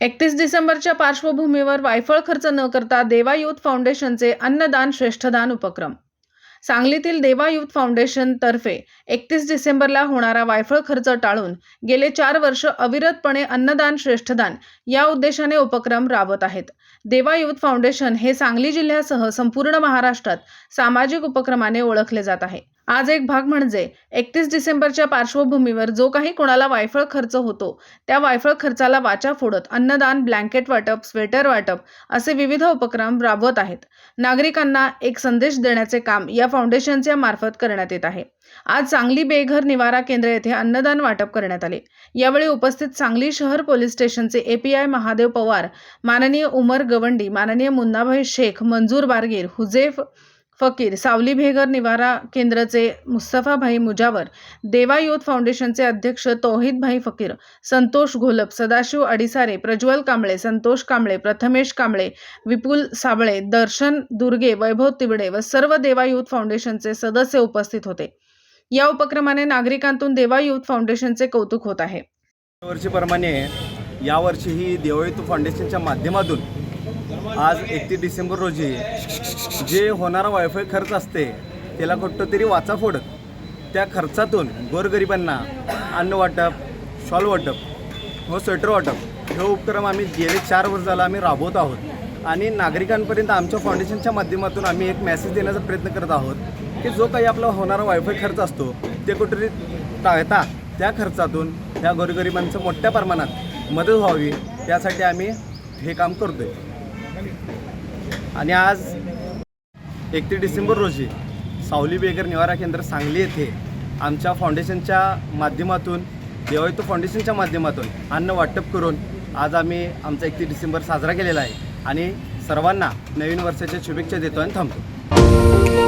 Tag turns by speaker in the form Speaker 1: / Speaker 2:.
Speaker 1: एकतीस डिसेंबरच्या पार्श्वभूमीवर वायफळ खर्च न करता देवा युथ फाउंडेशनचे अन्नदान श्रेष्ठदान उपक्रम. सांगलीतील देवा युथ फाउंडेशन तर्फे एकतीस डिसेंबरला होणारा वायफळ खर्च टाळून गेले चार वर्ष अविरतपणे अन्नदान श्रेष्ठदान या उद्देशाने उपक्रम राबवत आहेत. देवा युथ फाउंडेशन हे सांगली जिल्ह्यासह संपूर्ण महाराष्ट्रात सामाजिक उपक्रमाने ओळखले जात आहे. आज एक भाग म्हणजे एकतीस डिसेंबरच्या पार्श्वभूमीवर जो काही कोणाला वायफळ खर्च होतो त्या वायफळ खर्चाला वाचा फोडत अन्नदान ब्लँकेट वाटप स्वेटर वाटप असे विविध उपक्रम राबवत आहेत. नागरिकांना एक संदेश देण्याचे काम या फाउंडेशनच्या मार्फत करण्यात येत आहे. आज सांगली बेघर निवारा केंद्र येथे अन्नदान वाटप करण्यात आले. यावेळी उपस्थित सांगली शहर पोलीस स्टेशनचे एपीआय महादेव पवार माननीय उमर गवंडी माननीय मुन्नाभाई शेख मंजूर बारगीर हुजेफ फकीर सावली भेगर निवारा केंद्राचे मुस्तफाभाई मुजावर देवायोत फाउंडेशनचे अध्यक्ष तोहितभाई फकीर संतोष घोलप सदाशिव अडिसारे प्रज्वल कांबळे संतोष कांबळे प्रथमेश कांबळे विपुल साबळे दर्शन दुर्गे वैभव तिबडे व सर्व देवायूथ फाउंडेशनचे सदस्य उपस्थित होते. या उपक्रमाने नागरिकांतून देवायूथ फाउंडेशनचे कौतुक होत आहे.
Speaker 2: वर्षीप्रमाणे यावर्षीही देवायूथ फाउंडेशनच्या माध्यमातून आज एकतीस डिसेंबर रोजी जे होणारा वायफाय खर्च असते त्याला कुठं तरी वाचा फोडत त्या खर्चातून गोरगरिबांना अन्न वाटप शॉल वाटप व स्वेटर वाटप हे उपक्रम आम्ही गेले चार वर्ष झाला आम्ही राबवत आहोत. आणि नागरिकांपर्यंत आमच्या फाउंडेशनच्या माध्यमातून आम्ही एक मेसेज देण्याचा प्रयत्न करत आहोत की जो काही आपला होणारा वायफाय खर्च असतो ते कुठेतरी टाळता त्या खर्चातून ह्या गोरगरिबांचं मोठ्या प्रमाणात मदत व्हावी यासाठी आम्ही हे काम करतो आहे आणि आज एकतीस डिसेंबर रोजी सावली बेगर निवारा केंद्र सांगली येथे आमच्या फाउंडेशनच्या माध्यमातून देवायतो फाउंडेशनच्या माध्यमातून अन्न वाटप करून आज आम्ही आमचा एकतीस डिसेंबर साजरा केलेला आहे. आणि सर्वांना नवीन वर्षाच्या शुभेच्छा देतो आणि थांबतो.